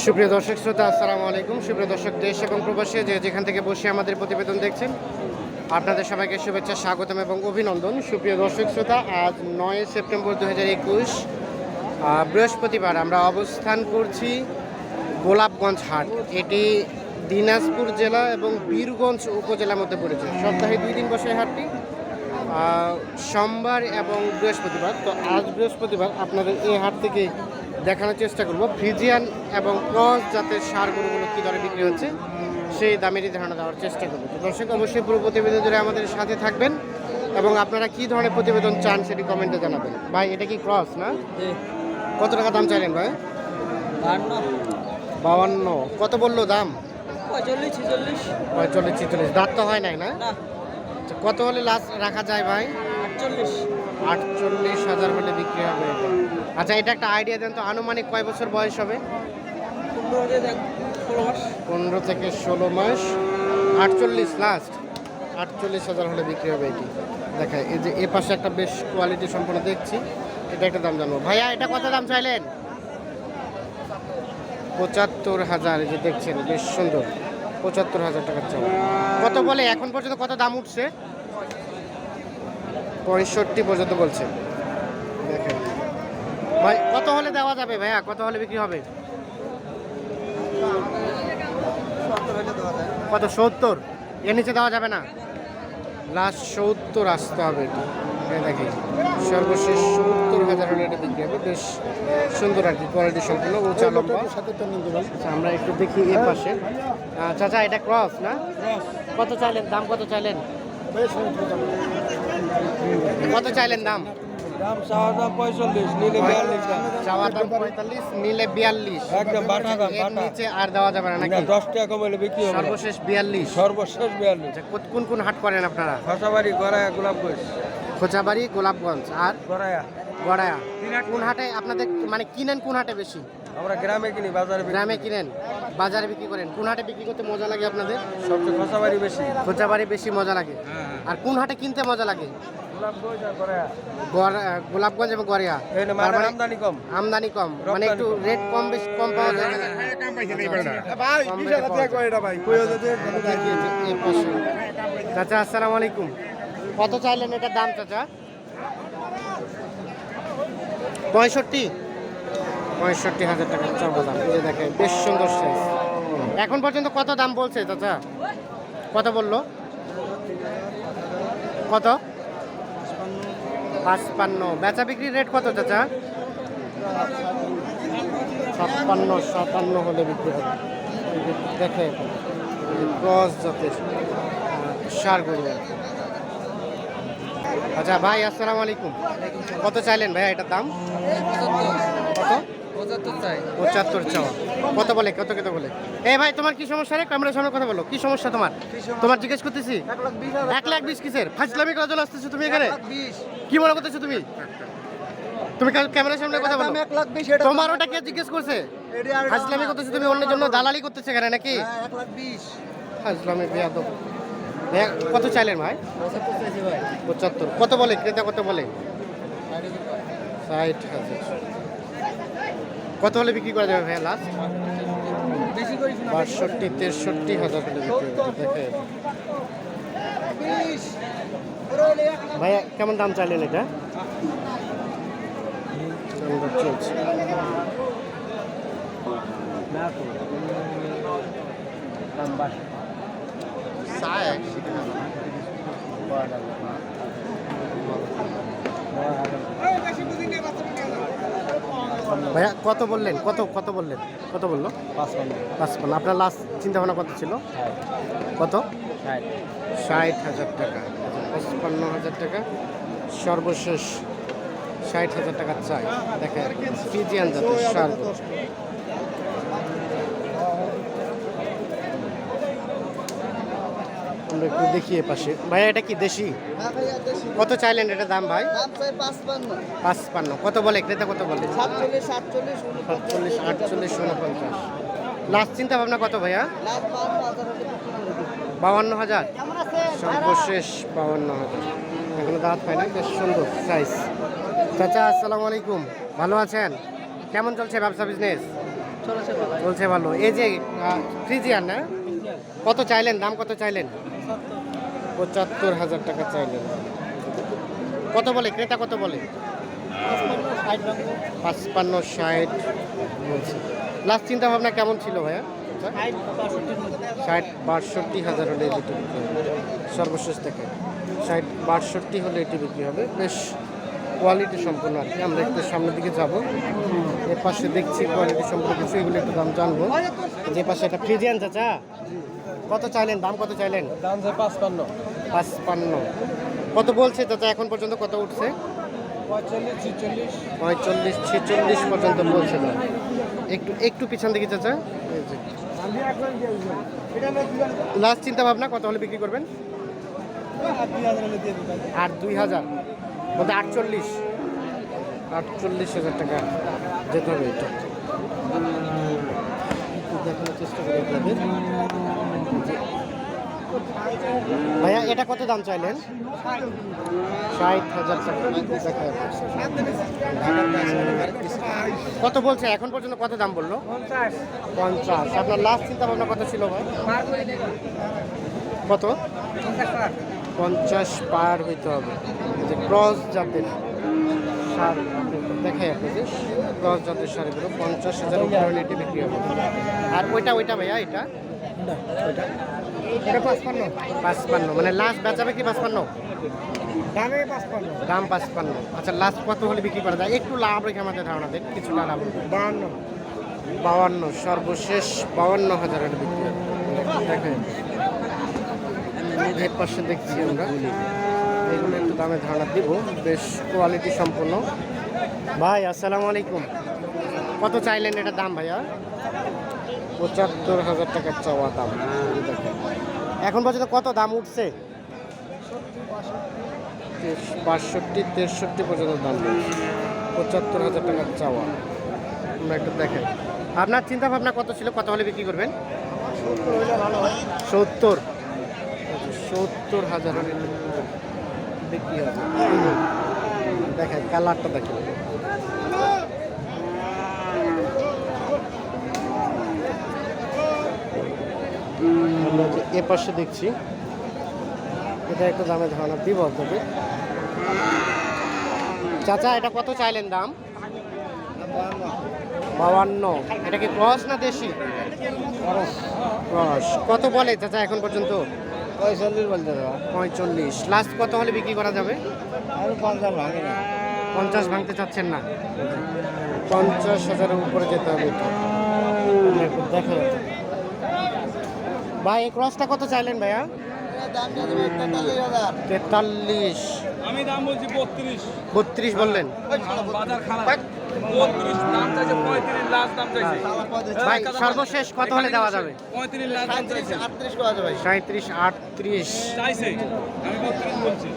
সুপ্রিয় দর্শক শ্রোতা, আসসালামু আলাইকুম। সুপ্রিয় দর্শক, দেশ এবং প্রবাসী, যে যেখান থেকে বসে আমাদের প্রতিবেদন দেখছেন, আপনাদের সবাইকে শুভেচ্ছা, স্বাগতম এবং অভিনন্দন। সুপ্রিয় দর্শক শ্রোতা, আজ নয় সেপ্টেম্বর দু হাজার একুশ বৃহস্পতিবার আমরা অবস্থান করছি গোলাপগঞ্জ হাট। এটি দিনাজপুর জেলা এবং বীরগঞ্জ উপজেলার মধ্যে পড়েছে। সপ্তাহে দুই দিন বসে হাটটি সোমবার এবং বৃহস্পতিবার। তো আজ বৃহস্পতিবার আপনাদের এই হাট থেকে দেখানোর চেষ্টা করব। ফ্রিজিয়ান এবং ক্রস জাতের সার গরুগুলো কী দরে বিক্রি হচ্ছে সেই দামেরই ধারণা দেওয়ার চেষ্টা করব। তো দর্শক অবশ্যই পুরো প্রতিবেদন জুড়ে আমাদের সাথে থাকবেন এবং আপনারা কী ধরনের প্রতিবেদন চান সেটি কমেন্টে জানাবেন। ভাই এটা কি ক্রস না? কত টাকা দাম চাইলেন ভাই? বাউান্ন কত বলল দাম? পঁয়তাল্লিশ ছেচল্লিশ। দাঁত তো হয় নাই না? না। আচ্ছা, কত হলে লাস্ট রাখা যায় ভাই? আটচল্লিশ। আটচল্লিশ হাজার হলে বিক্রি হবে আচ্ছা এটা একটা আইডিয়া দেন তো, আনুমানিক কয় বছর বয়স হবে? পনেরো থেকে ষোলো মাস। আটচল্লিশ লাস্ট আটচল্লিশ হাজার হলে বিক্রি হবে এটি। দেখায় এই যে এ পাশে একটা বেশ কোয়ালিটি সম্পন্ন দেখছি। এটা একটা দাম জানব। ভাইয়া, এটা কত দাম চাইলেন? পঁচাত্তর হাজার যে দেখছেন, বেশ সুন্দর। পঁচাত্তর হাজার টাকার চাওয়া। কত বলে? এখন পর্যন্ত কত দাম উঠছে? পঁয়ষট্টি পর্যন্ত বলছে। দেখেন। ভাই কত হলে দেওয়া যাবে ভাইয়া? কত হলে বিক্রি হবে? কত সত্তর? এর নিচে দেওয়া যাবে না? লাস্ট সত্তর আসতে হবে দেখি সর্বশেষ সত্তর হাজার হলে এটা বিক্রি হবে। বেশ সুন্দর আর কি কোয়ালিটি সম্পূর্ণ উঁচা লম্বা। আচ্ছা, আমরা একটু দেখি এর পাশে। চাচা এটা ক্রস না? কত চাইলেন? দাম কত চাইলেন? কত চাইলেন দাম? দাম চাওয়া দাম পঁয়তাল্লিশ নিলে বিয়াল্লিশ চাওয়া দাম পঁয়তাল্লিশ নিলে বিয়াল্লিশ। একদম বাটা দাম এর নিচে আর দেওয়া যাবে না নাকি? দশ টাকা কমাইলে বিক্রি হবে। সর্বশেষ বিয়াল্লিশ। সর্বশেষ বিয়াল্লিশ। আচ্ছা কোন- কোন হাট করেন আপনারা? গড়ায় গোলাপগঞ্জ। খোঁচাবাড়ি গোলাপগঞ্জ। আর? গড়ায়া। গড়ায়া। কোন হাটে আপনাদের মানে কিনেন কোন হাটে বেশি? আমরা গ্রামে কিনি বাজারে গ্রামে কিনেন বাজারে বিক্রি করেন। কোন হাটে বিক্রি করতে মজা লাগে আপনাদের? সবচেয়ে খসাবাড়ি বেশি। খোঁচাবাড়ি বেশি মজা লাগে। হ্যাঁ। আর কোন হাটে কিনতে মজা লাগে? গোলাপগঞ্জ এবং গড়িয়া। মানে আমদানি কম। আমদানি কম। মানে একটু রেট কম বেশি কম পাওয়া যায়। চাচা আসসালামু আলাইকুম। কত চাইলেন এটার দাম চাচা? পঁয়ষট্টি। পঁয়ষট্টি হাজার টাকা চাওয়া দাম এই দেখেন বেশ সুন্দর সাইজ এখন পর্যন্ত কত দাম বলছে চাচা? কত বলল? কত? পাঁচপান্ন। বেচা বিক্রির রেট কত চাচা? ছাপ্পান্ন, সাতান্ন হলে বিক্রি হবে। দেখে। ক্রস যথেষ্ট। সার গরু। আচ্ছা ভাই, আসসালামু আলাইকুম। কত চাইলেন ভাই এটার দাম? কত? পঁচাত্তর চাই। চাওয়া কত বলে? কত কত বলে? এই ভাই তোমার কি সমস্যা রে? ক্যামেরার সামনে কথা বলো। কি সমস্যা তোমার? তোমার জিজ্ঞেস করতেছি। এক লাখ বিশ কিসের? ফাজলামি করার জন্য আসতেছো তুমি এখানে? কি মনে করতেছো তুমি? তুমি ক্যামেরার সামনে কথা বলো। এক লাখ বিশ তোমার ওটা কে জিজ্ঞেস করছে? ফাজলামি করতেছো তুমি অন্যের জন্য দালালি করতেছে এখানে নাকি? এক লাখ বিশ। ফাজলামি বেয়াদব। কত চাইলেন ভাই? পঁচাত্তর ভাই। পঁচাত্তর। কত বলে? ক্রেতা কত বলে? ষাট হাজার। কত হলে বিক্রি করা যাবে ভাইয়া লাস্ট বাষট্টি তেষট্টি হাজার হলে বিক্রি দেখে। ভাইয়া কেমন দাম চাইলেন এটা? দাম দর ভাইয়া কত বললেন? কত কত বললেন? কত বলল? পাঁচপান্ন আপনার লাস্ট চিন্তা ভাবনা কত ছিল? কত? ষাট। হাজার টাকা। পঁচপান্ন হাজার টাকা। সর্বশেষ ষাট হাজার টাকা চাই। দেখে ফিজিয়ান জাতের সার আমরা একটু দেখি এ পাশে। ভাইয়া এটা কি দেশি? কত চাইলেন এটা দাম ভাই? পাঁচপান্ন। পাঁচপান্ন। কত বলে? ক্রেতা কত বলে? সাতচল্লিশ আটচল্লিশ উনপঞ্চাশ। লাস্ট চিন্তা ভাবনা কত ভাইয়া? বাউান্ন হাজার সর্বশেষ বাউান্ন হাজার। এখনও দাঁত হয় না বেশ সুন্দর সাইজ চাচা আসসালামু আলাইকুম। ভালো আছেন? কেমন চলছে ব্যবসা বিজনেস চলেছে চলছে ভালো। এই যে ফ্রিজিয়ান না কত চাইলেন? দাম কত চাইলেন? পঁচাত্তর হাজার টাকা চাইলেন কত বলে? ক্রেতা কত বলে? পাঁচপান্ন, ষাট বলছে। লাস্ট চিন্তা ভাবনা কেমন ছিল ভাইয়া? ষাট বাষট্টি হাজার হলে এটি বিক্রি হবে। সর্বশেষ থেকে। ষাট বাষট্টি হলে এটি বিক্রি হবে। বেশ কোয়ালিটি সম্পূর্ণ আর কি। আমরা একটু সামনের দিকে যাব। এর পাশে দেখছি কোয়ালিটি সম্পূর্ণ কিছু। এগুলো একটু দাম জানব। যে পাশে একটা ফ্রিজিয়ান চাচা। কত চাইলেন? দাম কত চাইলেন? দাম যে পাঁচপান্ন। পাঁচপান্ন। কত বলছে? চাচা এখন পর্যন্ত কত উঠছে? পঁয়তাল্লিশ ছিচল্লিশ। পর্যন্ত বলছে দাম একটু একটু পিছন দিকে চাচা। এই যে। লাস্ট চিন্তা ভাবনা কত হলে বিক্রি করবেন? আর দুই হাজার। বলতে আটচল্লিশ। আটচল্লিশ হাজার টাকা। যেতে হবে। এটা দেখানোর চেষ্টা করি আপনাদের। ভাইয়া এটা কত দাম চাইলেন? ষাট হাজার টাকা। কত বলছে? এখন পর্যন্ত কত দাম বলল? পঞ্চাশ। আপনার লাস্ট চিন্তা ভাবনা কত ছিল ভাই? কত? পঞ্চাশ পার হইতে হবে। যে ক্রস জাতের সার দেখাই আপনাদের। ক্রস জাতের সারগুলো পঞ্চাশ হাজার বিক্রি হবে। আর ওইটা ওইটা ভাইয়া এটা? এটা পাঁচপান্ন। পাঁচপান্ন মানে লাস্ট বেচাবে কি পাঁচপান্ন? দামে পাঁচপান্ন। দাম পাঁচপান্ন। আচ্ছা লাস্ট কত হলে বিক্রি করা যায়? একটু লাভ রেখে আমাদের ধারণা দেন লাভ বাহান্ন বাউান্ন। সর্বশেষ বাউান্ন হাজার হলে বিক্রি হবে। দেখেন এর পাশে দেখছি আমরা। এগুলো একটু দামে ধারণা দিব বেশ কোয়ালিটি সম্পূর্ণ ভাই আসসালামু আলাইকুম। কত চাইলেন এটা দাম ভাইয়া? পঁচাত্তর হাজার টাকার চাওয়া দাম। এখন পর্যন্ত কত দাম উঠছে? বাষট্টি তেষট্টি পর্যন্ত দাম পঁচাত্তর হাজার টাকার চাওয়া। আমরা একটু দেখেন। আপনার চিন্তা ভাবনা কত ছিল? কত হলে বিক্রি করবেন? সত্তর। সত্তর হাজার বিক্রি হবে। দেখেন, কালারটা দেখেন। আমরা যে এ পাশে দেখছি। এটা একটু দামে ধারণা দিব তবে চাচা এটা কত চাইলেন দাম? বাউান্ন এটা কি ক্রস না দেশি? ক্রস। কত বলে চাচা এখন পর্যন্ত? পঁয়তাল্লিশ বলতে দেওয়া পঁয়তাল্লিশ লাস্ট কত হলে বিক্রি করা যাবে? পঞ্চাশ ভাঙে না। পঞ্চাশ ভাঙতে চাচ্ছেন না। পঞ্চাশ হাজারের উপরে যেতে হবে। দেখা যাবে ভাই এই ক্রসটা কত চাইলেন ভাইয়া? তেতাল্লিশ। আমি দাম বলছি বত্রিশ। বত্রিশ বললেন। ভাই। সর্বশেষ কত হলে দেওয়া যাবে? পঁয়ত্রিশ সাঁত্রিশ আটত্রিশ। আমি বত্রিশ বলছি।